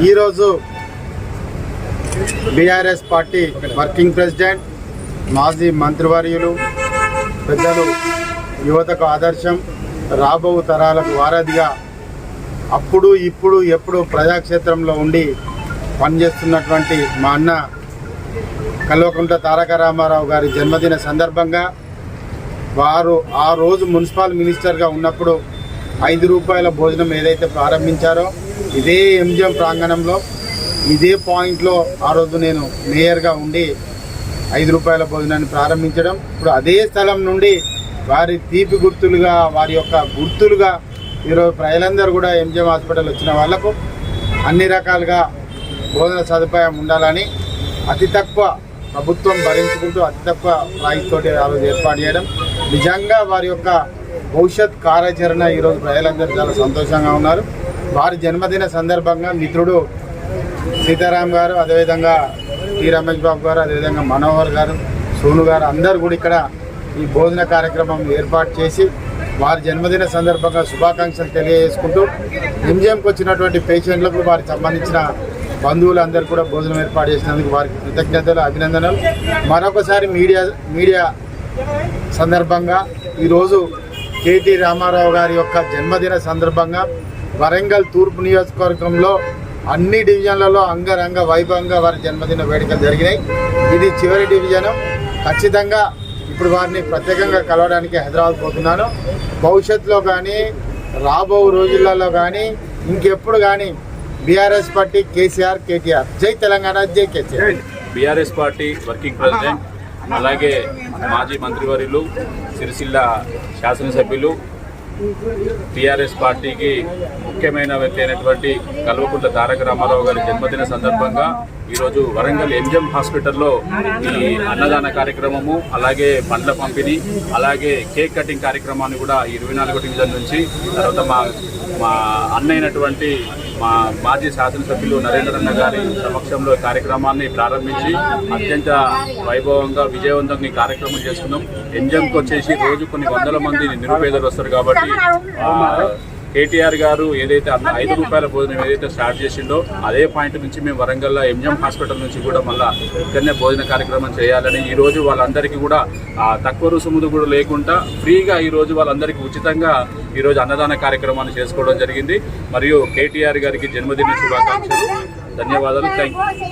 ఈరోజు BRS party working president మాజీ మంత్రివర్యులు పెద్దలు యువతకు ఆదర్శం రాబో తరాలకు వారధిగా అప్పుడు ఇప్పుడు ఎప్పుడు ప్రజాక్షేత్రంలో ఉండి పనిచేస్తున్నటువంటి మా అన్న కల్వకుంట్ల తారక రామారావు గారి జన్మదిన సందర్భంగా వారు ఆ రోజు మున్సిపల్ మినిస్టర్గా ఉన్నప్పుడు ఐదు రూపాయల భోజనం ఏదైతే ప్రారంభించారో ఇదే ఎంజిఎం ప్రాంగణంలో ఇదే పాయింట్లో ఆ రోజు నేను మేయర్గా ఉండి ఐదు రూపాయల భోజనాన్ని ప్రారంభించడం. ఇప్పుడు అదే స్థలం నుండి వారి తీపి గుర్తులుగా వారి యొక్క గుర్తులుగా ఈరోజు ప్రజలందరూ కూడా ఎంజిఎం హాస్పిటల్ వచ్చిన వాళ్ళకు అన్ని రకాలుగా భోజన సదుపాయం ఉండాలని అతి తక్కువ ప్రభుత్వం భరించుకుంటూ అతి తక్కువ రాయితోటి ఆ రోజు ఏర్పాటు చేయడం. నిజంగా వారి యొక్క భవిష్యత్ కార్యాచరణ ఈరోజు ప్రజలందరూ చాలా సంతోషంగా ఉన్నారు. వారి జన్మదిన సందర్భంగా మిత్రుడు సీతారాం గారు అదేవిధంగా టి. రమేష్ బాబు గారు అదేవిధంగా మనోహర్ గారు సోను గారు అందరు కూడా ఇక్కడ ఈ భోజన కార్యక్రమం ఏర్పాటు చేసి వారి జన్మదిన సందర్భంగా శుభాకాంక్షలు తెలియజేసుకుంటూ ఎంజిఎంకి వచ్చినటువంటి పేషెంట్లకు వారికి సంబంధించిన బంధువులందరూ కూడా భోజనం ఏర్పాటు చేసినందుకు వారికి కృతజ్ఞతలు అభినందనలు. మరొకసారి మీడియా మీడియా సందర్భంగా ఈరోజు కేటీ రామారావు గారి యొక్క జన్మదిన సందర్భంగా వరంగల్ తూర్పు నియోజకవర్గంలో అన్ని డివిజన్లలో అంగరంగ వైభవంగా వారి జన్మదిన వేడుకలు జరిగినాయి. ఇది చివరి డివిజను. ఖచ్చితంగా ఇప్పుడు వారిని ప్రత్యేకంగా కలవడానికి హైదరాబాద్ పోతున్నాను. భవిష్యత్తులో కానీ రాబో రోజులలో కానీ ఇంకెప్పుడు కానీ బీఆర్ఎస్ పార్టీ కేసీఆర్ కేటీఆర్. జై తెలంగాణ జై KCR. BRS party working president అలాగే మాజీ మంత్రివర్యులు సిరిసిల్ల శాసనసభ్యులు టీఆర్ఎస్ పార్టీకి ముఖ్యమైన వ్యక్తి అయినటువంటి కల్వకుంట్ల తారక రామారావు గారి జన్మదిన సందర్భంగా ఈరోజు వరంగల్ ఎంజిఎం హాస్పిటల్లో ఈ అన్నదాన కార్యక్రమము అలాగే పండ్ల పంపిణీ అలాగే కేక్ కటింగ్ కార్యక్రమాన్ని కూడా ఇరవై నాలుగో డివిజన్ నుంచి తర్వాత మా మా అన్నైనటువంటి మా మాజీ శాసనసభ్యులు నరేంద్రన్న గారి సమక్షంలో కార్యక్రమాన్ని ప్రారంభించి అత్యంత వైభవంగా విజయవంతంగా ఈ కార్యక్రమం చేసుకున్నాం ఎంజంకి వచ్చేసి రోజు కొన్ని వందల మంది నిరుపేదలు వస్తారు కాబట్టి కేటీఆర్ గారు ఏదైతే అన్న ఐదు రూపాయల భోజనం ఏదైతే స్టార్ట్ చేసిండో అదే పాయింట్ నుంచి మేము వరంగల్లో ఎంజిఎం హాస్పిటల్ నుంచి కూడా మళ్ళీ ఇక్కడనే భోజన కార్యక్రమం చేయాలని ఈ రోజు వాళ్ళందరికీ కూడా తక్కువ రుసుములు కూడా లేకుండా ఫ్రీగా ఈ రోజు వాళ్ళందరికీ ఉచితంగా ఈరోజు అన్నదాన కార్యక్రమాన్ని చేసుకోవడం జరిగింది. మరియు కేటీఆర్ గారికి జన్మదిన శుభాకాంక్షలు. ధన్యవాదాలు. Thank you